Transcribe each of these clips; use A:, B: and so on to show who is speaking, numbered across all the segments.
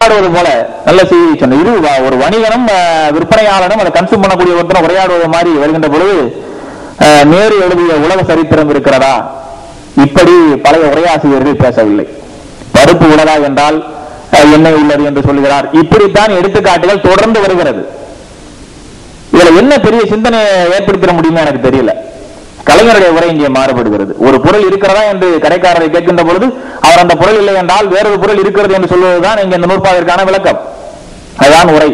A: உரையாடுவது போல நல்ல செய்தி சொன்ன இது ஒரு வணிகனும் விற்பனையாளனும் அதை கன்சூம் பண்ணக்கூடிய ஒருத்தரும் உரையாடுவது மாதிரி வருகின்ற பொழுது நேரு எழுதிய உலக சரித்திரம் இருக்கிறதா? இப்படி பழைய உரையாசிரியர்கள் பேசவில்லை. பருப்பு உள்ளதா என்றால் என்ன எண்ணெய் உள்ளது என்று சொல்கிறார். இப்படித்தான் எடுத்துக்காட்டுகள் தொடர்ந்து வருகிறது. இதுல என்ன பெரிய சிந்தனை ஏற்படுத்திட முடியுமோ எனக்கு தெரியல. கலைஞருடைய உரை இங்கே மாறுபடுகிறது. ஒரு பொருள் இருக்கிறதா என்று கடைக்காரரை கேட்கின்ற பொழுது அவர் அந்த பொருள் இல்லை என்றால் வேறொரு பொருள் இருக்கிறது என்று சொல்வதுதான் இங்க இந்த நூற்பாவிற்கான விளக்கம். அதுதான் உரை.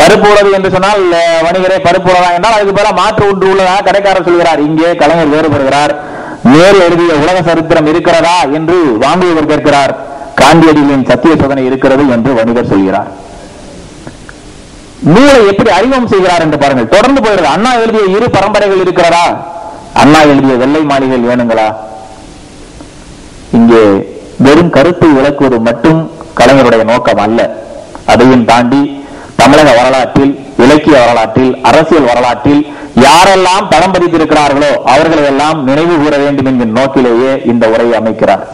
A: பருப்பு உள்ளது என்று சொன்னால் வணிகரே பருப்பு உள்ளதா என்றால் அதுக்கு பதிலாக மாற்று ஒன்று உள்ளதா கடைக்காரர் சொல்கிறார். இங்கே கலைஞர் வேறுபடுகிறார். நேரு எழுதிய உலக சரித்திரம் இருக்கிறதா என்று வாங்குவவர் கேட்கிறார். காந்தியடிகளின் சத்திய சோதனை இருக்கிறது என்று வணிகர் சொல்கிறார். நூலை எப்படி அறிமுகம் செய்கிறார் என்று பாருங்கள். தொடர்ந்து போகிறது அண்ணா எழுதிய இரு பரம்பரைகள் இருக்கிறதா? அண்ணா எழுதிய வெள்ளை மாளிகைகள் வேணுங்களா? இங்கே வெறும் கருத்தை விளக்குவது மட்டும் கலைஞருடைய நோக்கம் அல்ல. அதையும் தாண்டி தமிழக வரலாற்றில் இலக்கிய வரலாற்றில் அரசியல் வரலாற்றில் யாரெல்லாம் படம் பதித்திருக்கிறார்களோ அவர்களை எல்லாம் நினைவு கூற வேண்டும் என்கிற நோக்கிலேயே இந்த உரையை அமைக்கிறார்.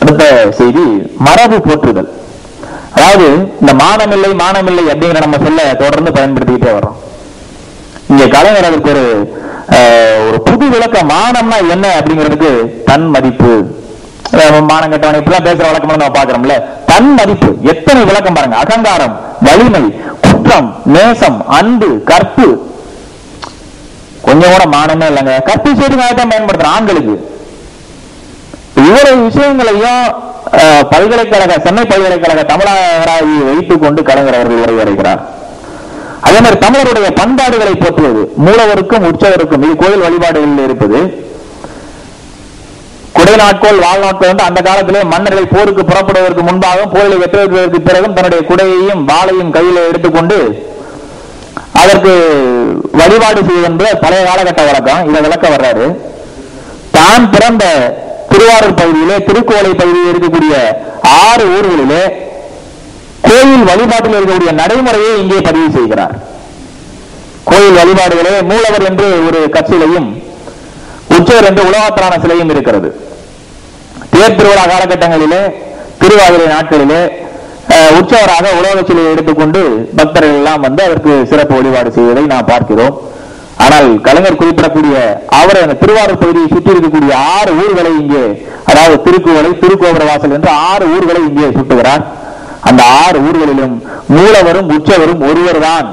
A: அடுத்த செய்தி மரபு போற்றுதல். அதாவது இந்த மானமில்லை மானமில்லை அப்படிங்கிற நம்ம சொல்ல தொடர்ந்து பயன்படுத்திக்கிட்டே வர்றோம். இங்க கலைஞர் அதுக்கு ஒரு அஹ், ஒரு புது விளக்கம் மானம்னா என்ன அப்படிங்கிறதுக்கு தன் மதிப்பு. மானம் கட்டவனை இப்படிலாம் பேசுற வழக்கம் நம்ம பாக்குறோம்ல தன் மதிப்பு. எத்தனை விளக்கம் பாருங்க. அகங்காரம் வலிமை குற்றம் நேசம் அன்பு கற்பு. கொஞ்சம் கூட மானமே இல்லைங்க. கற்பு செய்து தான் பயன்படுத்துறோம் ஆண்களுக்கு. இவ்வளவு விஷயங்களையும் பல்கலைக்கழக சென்னை பல்கலைக்கழக தமிழராகி வைத்துக் கொண்டு கலைஞர் அவர்கள் உரை அதே மாதிரி தமிழருடைய பண்பாடுகளை போற்றுவது மூலவருக்கும் உற்சவருக்கும் இது கோயில் வழிபாடுகளில் இருப்பது. குடை நாட்கோள் வாழ் நாட்கள் வந்து அந்த காலத்திலே மன்னர்கள் போருக்கு புறப்படுவதற்கு முன்பாகவும் போரில் வெற்றிவதற்கு பிறகும் தன்னுடைய குடையையும் வாளையும் கையில எடுத்துக்கொண்டு அதற்கு வழிபாடு செய்வது என்பது பழைய காலகட்ட வழக்கம். இதை விளக்க வர்றாரு. தான் பிறந்த திருவாரூர் பகுதியிலே திருக்கோளை பகுதியில் இருக்கக்கூடிய ஆறு ஊர்களிலே கோயில் வழிபாட்டில் இருக்கக்கூடிய நடைமுறையை இங்கே பதிவு செய்கிறார். கோயில் வழிபாடுகளே மூலவர் என்று ஒரு கட்சியிலையும் உச்சவர் என்று உலகத்தரான சிலையும் இருக்கிறது. தேர் திருவிழா காலகட்டங்களிலே திருவாதிரை நாட்களிலே அஹ், உற்சவராக உலக சிலையை எடுத்துக்கொண்டு பக்தர்கள் எல்லாம் வந்து அதற்கு சிறப்பு வழிபாடு செய்வதை நாம் பார்க்கிறோம். ஆனால் கலைஞர் குறிப்பிடக்கூடிய அவரை அந்த திருவாரூர் பகுதியை சுற்றி இருக்கக்கூடிய ஆறு ஊர்களை இங்கே அதாவது திருக்குவளை திருக்கோபுரவாசல் என்று ஆறு ஊர்களை இங்கே சுட்டுகிறார். அந்த ஆறு ஊர்களிலும் மூலவரும் உற்சவரும் ஒருவர்தான்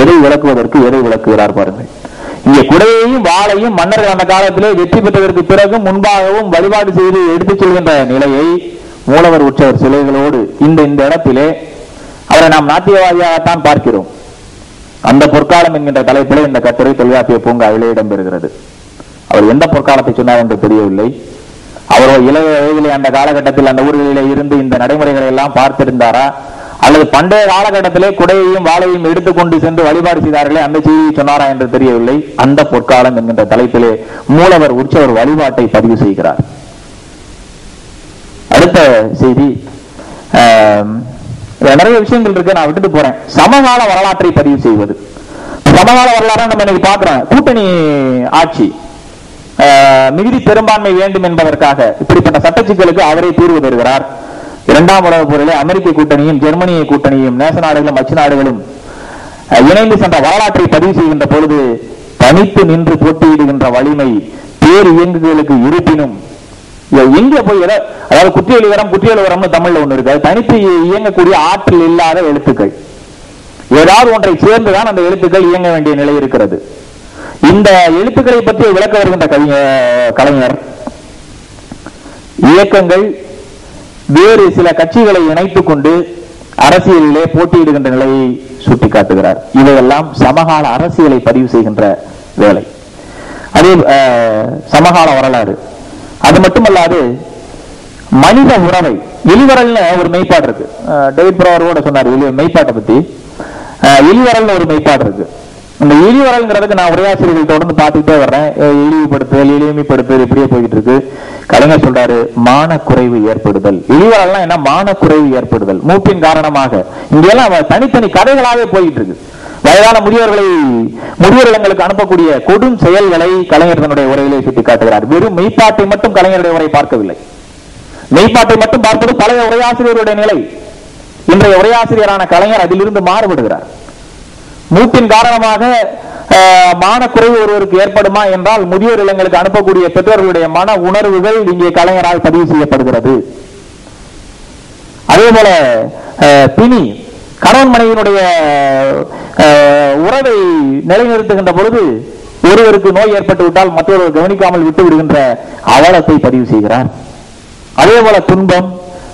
A: எதை விளக்குவதற்கு எதை விளக்குகிறார் பாருங்கள். இங்கே குடையையும் வாளையும் மன்னர்கள் அந்த காலத்திலே வெற்றி பெற்றதற்கு பிறகும் முன்பாகவும் வழிபாடு செய்து எடுத்துச் செல்கின்ற நிலையை மூலவர் உற்சவர் சிலைகளோடு இந்த இந்த இடத்திலே அவரை நாம் நாட்டியவாதியாகத்தான் பார்க்கிறோம். அந்த பொற்காலம் என்கின்ற தலைப்பிலே இந்த கட்டுரை தொல்காப்பிய பூங்காவிலே இடம்பெறுகிறது. அவர் எந்த பொற்காலத்தை சொன்னார் என்று தெரியவில்லை. அவர் இளைய வயதிலே அந்த காலகட்டத்தில் அந்த ஊர்களிலே இருந்து இந்த நடைமுறைகளை எல்லாம் பார்த்திருந்தாரா? அல்லது பண்டைய காலகட்டத்திலே குடையையும் வாழையும் எடுத்துக்கொண்டு சென்று வழிபாடு செய்தார்களே அந்த செய்தியை சொன்னாரா என்று தெரியவில்லை. அந்த பொற்காலம் என்கின்ற தலைப்பிலே மூலவர் உற்சவர் வழிபாட்டை பதிவு செய்கிறார். அடுத்த செய்தி நிறைய விஷயங்கள் இருக்கு நான் விட்டுட்டு போறேன். சமகால வரலாற்றை பதிவு செய்வது. சமகால வரலாறு நம்ம இன்னைக்கு பாக்குறோம் கூட்டணி ஆட்சி மிகுதி பெரும்பான்மை வேண்டும் என்பதற்காக இப்படிப்பட்ட சட்ட சிக்கலுக்கு அவரே தீர்வு தருகிறார். இரண்டாம் உலகப் போரிலே அமெரிக்க கூட்டணியும் ஜெர்மனிய கூட்டணியும் நேச நாடுகளும் அச்சு நாடுகளும் இணைந்து சென்ற வரலாற்றை பதிவு செய்கின்ற பொழுது தனித்து நின்று போட்டியிடுகின்ற வலிமை பேர் இயங்குகளுக்கு இருப்பினும் எங்க போய் எதை- அதாவது குற்றியலுகரம் குற்றியலுகரம்னு தமிழ்ல ஒண்ணு இருக்கு. தனித்து இயங்கக்கூடிய ஆற்றல் இல்லாத எழுத்துக்கள். ஏதாவது ஒன்றை சேர்ந்துதான் அந்த எழுத்துக்கள் இயங்க வேண்டிய நிலை இருக்கிறது. இந்த எழுத்துக்களை பற்றி விளக்க வருகின்ற கவிஞர் கலைஞர் இயக்கங்கள் வேறு சில கட்சிகளை இணைத்துக் கொண்டு அரசியலிலே போட்டியிடுகின்ற நிலையை சுட்டிக்காட்டுகிறார். இவையெல்லாம் சமகால அரசியலை பதிவு செய்கின்ற வேலை. அதே அஹ், சமகால வரலாறு. அது மட்டுமல்லாது மனித உறவை இழிவரல்னு ஒரு மெய்ப்பாடு இருக்கு. டேவிட் ப்ரவர் கூட சொன்னார் மெய்ப்பாட்டை பத்தி. அஹ், இழிவரல்னு ஒரு மெய்ப்பாடு இருக்கு. இந்த இழிவரல்ங்கிறதுக்கு நான் உரையாசிரியர்கள் தொடர்ந்து பார்த்துக்கிட்டே வர்றேன். இழிவுபடுத்துதல் எளிமைப்படுத்துதல் இப்படியே போயிட்டு இருக்கு கலைஞர் சொல்றாரு மானக்குறைவு ஏற்படுதல். இழிவரல்னா என்ன? மானக்குறைவு ஏற்படுதல். மூப்பின் காரணமாக. இங்கெல்லாம் தனித்தனி கதைகளாவே போயிட்டு இருக்கு வயதான முதியோர்களை முதியோர் அனுப்பக்கூடிய கொடும் செயல்களை கலைஞர் தன்னுடைய உரையிலே சுட்டி காட்டுகிறார் வெறும் மெய்ப்பாட்டை மட்டும் கலைஞருடைய உரை பார்க்கவில்லை. மெய்ப்பாட்டை மட்டும் பார்ப்பது பழைய உரையாசிரியருடைய நிலை. இன்றைய உரையாசிரியரான கலைஞர் அதிலிருந்து மாறுபடுகிறார். மூப்பின் காரணமாக மானக்குறைவு ஒருவருக்கு ஏற்படுமா என்றால் முதியோர் இல்லங்களுக்கு அனுப்பக்கூடிய பெற்றோர்களுடைய மன உணர்வுகள் இங்கே கலைஞரால் பதிவு செய்யப்படுகிறது. அதே போல அஹ், பிணி கணவன் மனைவியினுடைய உறவை நிலைநிறுத்துகின்ற பொழுது ஒருவருக்கு நோய் ஏற்பட்டு விட்டால் மற்றொருவர் கவனிக்காமல் விட்டு விடுகின்ற அவலத்தை பதிவு செய்கிறார். அதே போல துன்பம்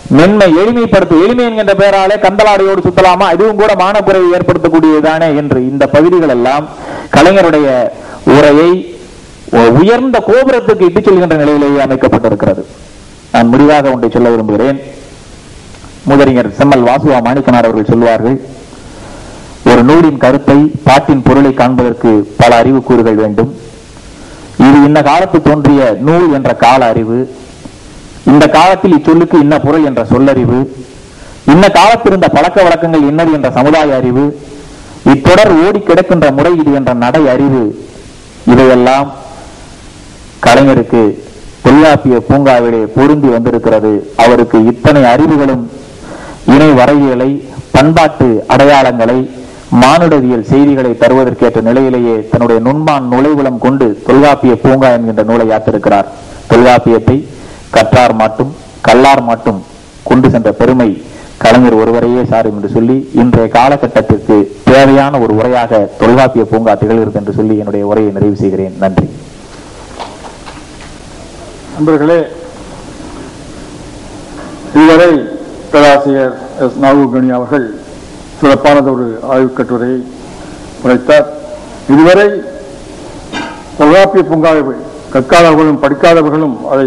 A: மென்மை எளிமைப்படுத்து எளிமை என்கின்ற பெயராலே கந்தலாடையோடு சுத்தலாமா? இதுவும் கூட மானக்குறைவை ஏற்படுத்தக்கூடியதானே என்று இந்த பகுதிகள் எல்லாம் கலைஞருடைய உரையை உயர்ந்த கோபுரத்துக்கு இட்டுச் செல்கின்ற நிலையிலேயே அமைக்கப்பட்டிருக்கிறது. நான் முடிவாக ஒன்றை சொல்ல விரும்புகிறேன். முதறிஞர் செம்மல் வாசுவா மாணிக்கனார் அவர்கள் சொல்வார்கள் ஒரு நூலின் கருத்தை பாட்டின் பொருளை காண்பதற்கு பல அறிவு கூறுகள் வேண்டும். இது இந்த காலத்து தோன்றிய நூல் என்ற கால அறிவு. இந்த காலத்தில் இச்சொல்லுக்கு இன்ன பொருள் என்ற சொல்லறிவு இன்ன காலத்திருந்த பழக்க வழக்கங்கள் என்னது என்ற சமுதாய அறிவு இத்தொடர் ஓடி கிடக்கின்ற முறை இது என்ற நடை அறிவு இதையெல்லாம் கலைஞருக்கு தொல்காப்பிய பூங்காவிலே பொருந்தி வந்திருக்கிறது. அவருக்கு இத்தனை அறிவுகளும் இணை வரைவியலை பண்பாட்டு அடையாளங்களை மானுடவியல் செய்திகளை தருவதற்கேற்ற நிலையிலேயே தன்னுடைய நுண்மான் நுழைவுளம் கொண்டு தொல்காப்பிய பூங்கா என்கின்ற நூலை யாத்திருக்கிறார். தொல்காப்பியத்தை கற்றார் மாட்டும் கல்லார் மாட்டும் கொண்டு சென்ற பெருமை கலைஞர் ஒருவரையே சாரும் என்று சொல்லி இன்றைய காலகட்டத்திற்கு தேவையான ஒரு உரையாக தொல்காப்பிய பூங்கா திகழ்கிறது என்று சொல்லி என்னுடைய உரையை நிறைவு செய்கிறேன். நன்றி.
B: நண்பர்களே இதுவரை பேராசிரியர் எஸ். நாகுகணி அவர்கள் சிறப்பானதொரு ஆய்வுக் கட்டுரையை உரைத்தார். இதுவரை தொல்காப்பிய பூங்காவை கற்காதவர்களும் படிக்காதவர்களும் அதை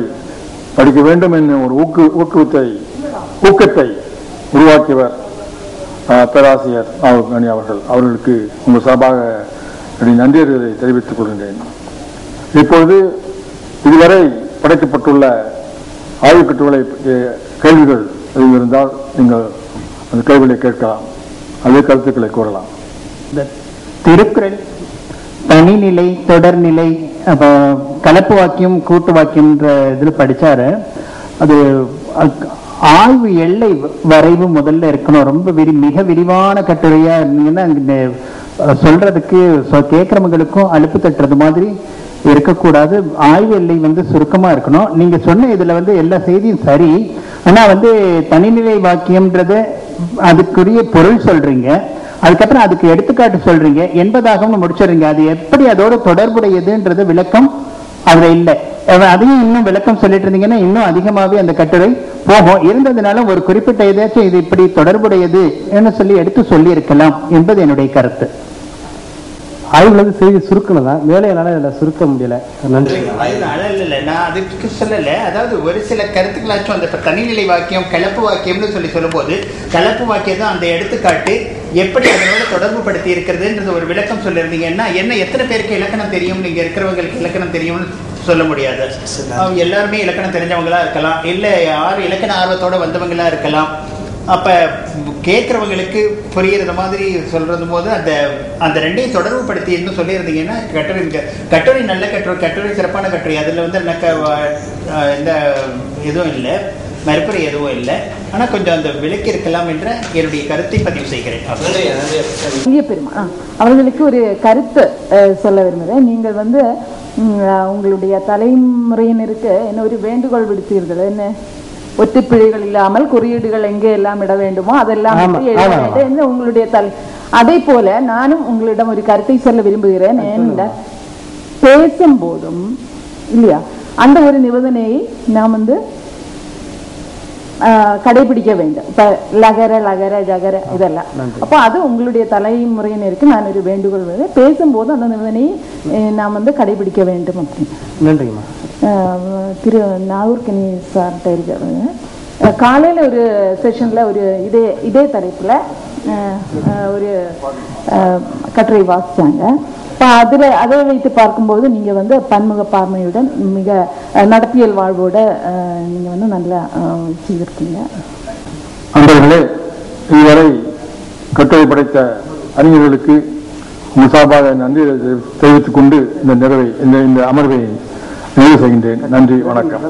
B: படிக்க வேண்டும் என்ற ஒரு ஊக்கு ஊக்குவித்தை ஊக்கத்தை உருவாக்கியவர் பேராசிரியர் நாகுகணி அவர்கள். அவர்களுக்கு உங்கள் சார்பாக நன்றியர்களை தெரிவித்துக் கொள்கின்றேன். இப்பொழுது இதுவரை படைக்கப்பட்டுள்ள ஆய்வுக்கட்டுகளை பற்றிய கேள்விகள் எதுவும் இருந்தால் நீங்கள் அந்த கேள்விகளை கேட்கலாம். அதே கருத்துக்களை கூறலாம்.
C: இந்த திருக்குறள் தனிநிலை தொடர்நிலை அப்போ கலப்பு வாக்கியம் கூட்டு வாக்கியம்ன்ற இதில் படித்தார் அது ஆய்வு எல்லை வரைவு முதல்ல இருக்கணும். ரொம்ப விரி மிக விரிவான கட்டுரையாக இருந்தீங்கன்னா அங்க சொல்கிறதுக்கு அஹ் சொல்றதுக்கு சொ- அலுப்பு தட்டுறது மாதிரி இருக்கக்கூடாது. ஆய்வு எல்லை வந்து சுருக்கமாக இருக்கணும். நீங்கள் சொன்ன இதில் வந்து எல்லா செய்தியும் சரி. ஆனால் வந்து தனிநிலை வாக்கியம்ன்றது அதுக்குரிய பொருள் சொல்கிறீங்க அதுக்கப்புறம் அதுக்கு எடுத்துக்காட்டு சொல்றீங்க. எண்பதாகம்னு முடிச்சிடுறீங்க. அது எப்படி அதோட தொடர்புடையதுன்றது விளக்கம் அதுல இல்லை. அதையும் இன்னும் விளக்கம் சொல்லிட்டு இருந்தீங்கன்னா இன்னும் அதிகமாவே அந்த கட்டுரை போகும். இருந்ததுனால ஒரு குறிப்பிட்ட ஏதாச்சும் இது இப்படி தொடர்புடையது என்று சொல்லி எடுத்து சொல்லி இருக்கலாம் என்பது என்னுடைய கருத்து.
D: ஆய்வுல இருந்து செய்தி சுருக்கணும் தான் வேலையினால இதில் சுருக்க முடியல. நன்றி.
E: அதனால இல்ல இல்ல. நான் அதுக்கு சொல்லல. அதாவது ஒரு சில கருத்துக்களாச்சும் அந்த இப்ப தனிநிலை வாக்கியம் கலப்பு வாக்கியம்னு சொல்லி சொல்லும்போது கலப்பு வாக்கியம் தான் அந்த எடுத்துக்காட்டு எப்படி அதனோட தொடர்பு படுத்தி இருக்கிறதுன்றது ஒரு விளக்கம் சொல்லியிருந்தீங்கன்னா என்ன எத்தனை பேருக்கு இலக்கணம் தெரியும்? நீங்க இருக்கிறவங்களுக்கு இலக்கணம் தெரியும்னு சொல்ல முடியாது. அவங்க எல்லாருமே இலக்கணம் தெரிஞ்சவங்களா இருக்கலாம். இல்ல யார் இலக்கண ஆர்வத்தோட வந்தவங்களா இருக்கலாம். அப்போ கேட்குறவங்களுக்கு புரியுற மாதிரி சொல்கிறது போது அந்த அந்த ரெண்டையும் தொடர்பு படுத்தி இன்னும் சொல்லியிருந்தீங்கன்னா கட்டுரை கட்டுரை நல்ல கட்டுரை கட்டுரை சிறப்பான கட்டுரை அதில் வந்து எனக்கு எந்த எதுவும் இல்லை மறுப்புரை எதுவும் இல்லை. ஆனால் கொஞ்சம் அந்த விலக்கி இருக்கலாம் என்ற என்னுடைய கருத்தை பதிவு செய்கிறேன்.
F: இந்திய பெருமா அவர்களுக்கு ஒரு கருத்து சொல்ல விரும்புகிறேன். நீங்கள் வந்து உங்களுடைய தலைமுறையினருக்கு என்ன ஒரு வேண்டுகோள் விடுத்தீர்கள் என்ன? ஒத்திப்பிழைகள் இல்லாமல் குறியீடுகள் எங்கே எல்லாம் இட வேண்டுமோ அதெல்லாம் உங்களுடைய தலை அதே போல நானும் உங்களிடம் ஒரு கருத்தை சொல்ல விரும்புகிறேன். ஏனென்றால் பேசும்போதும் இல்லையா அந்த ஒரு நிபந்தனையை நாம் வந்து கடைபிடிக்க வேண்டும். இப்ப லகர லகர ஜகர இதெல்லாம். அப்போ அது உங்களுடைய தலைமுறையினருக்கு நான் ஒரு வேண்டுகோள். பேசும்போது அந்த நிபந்தனையை நாம் வந்து கடைபிடிக்க வேண்டும் அப்படின்னு.
D: நன்றிங்கம்மா.
F: திரு நாகூர்கனி சார்கிட்ட இருக்கிறது. அஹ், காலையில ஒரு செஷன்ல ஒரு இதே இதே தலைப்புல ஒரு கட்டுரை வாசிச்சாங்க. இப்போ அதில் அதை வைத்து பார்க்கும்போது நீங்கள் வந்து பன்முக பார்மையுடன் மிக நடத்தியல் வாழ்வோட நீங்கள் வந்து நல்லா செய்திருக்கீங்க.
B: அன்பர்களே இதுவரை கட்டுரை படைத்த அறிஞர்களுக்கு உங்கள் சார்பாக நன்றி தெரிவித்துக் கொண்டு இந்த நிறைவை இந்த இந்த அமர்வை நிறைவு செய்கின்றேன். நன்றி வணக்கம்.